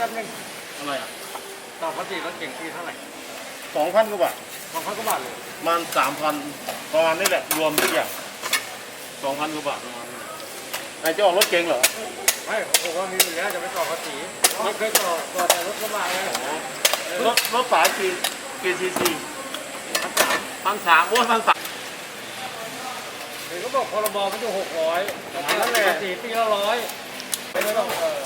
พี่เอาแป๊บนึงอะไรอะต่อภาษีรถเก่งปีเท่าไหร่สองพันกว่าบาทสองพันกว่าบาทเลยประมันสามพันประมาณนี้แหละรวมทุกอย่างสองพันกว่าบาทประมาณนี้นายจะออกรถเก๋งเหรอไม่ผมว่ามีเหลือจะไปต่อภาษีไม่เคยต่อต่อแต่รถกระบะไงรถรถสายกี่กี่ซีซีพันสามพันสามโอ้พันสามเห็นเขาบอกพรบมันอยู่หกร้อยนั่นแหละภาษีปีละร้อยไม่ต้องเออ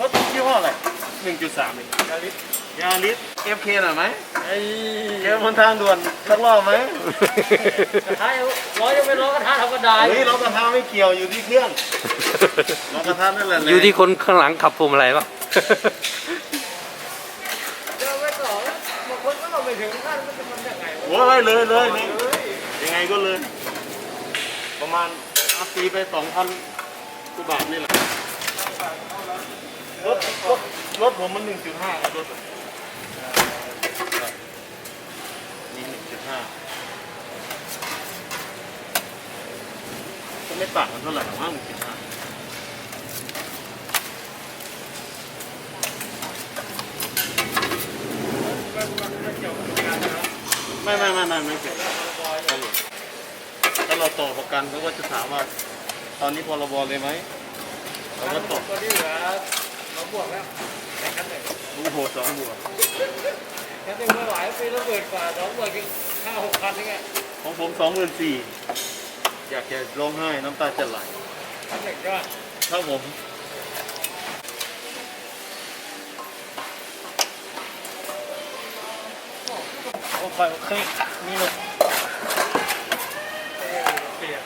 รถยี่ห้ ออะไรหนึ่งจุดสามเองยาลิสยาริสเอฟเคหน่อยไหมไอ้เจอบนทางด่วนสักรอบไหมกระทะร้อยยังไม่ร้อยกระทะทำกระดาษเฮ้ยรถกระทะไม่เกี่ยวอยู่ที่เครื่องรถกระทะนั่นแหละอยู่ที่คนข้างหลังขับพวงมาลัยป่ะเจอไว้ก่อนแล้วบางคนก็เราไม่ถึงขั้นมันจะมันยังไงวะโอ้ยเลยเลยเลยเฮ้ยยังไงก็เลย ประมาณอาตีไปสองพันกว่าบาทนี่แหละรถ รถรถผมมันหนึ่งจุดห้ารถผมนี่หนึ่งจุดห้าก็ไม่ต่างกันเท่าไหร่หรอกมั้งหนึ่งจุดห้าไม่ไม่ไม่ไม่ไม่เกี่ยวครับผมถ้าเราต่อประกันเขาก็จะถามว่า ตอนนี้พรบเลยไหมเราก็ตอบตัวที่เหลือเราบวกแล้วแต่คันหนึ่ง โอ้โหสองบวกคันหนึ่งไม่ไหวปีละหมื่นกว่าสองหมื่นก็ห้าหกพันนี่ไงของผมสองหมื่นสี่อยากจะร้องไห้น้ำตาจะไหลคันหนึ่งก็ครับผมโอ้ไฟคลิกนี่เลยเปลี่ยน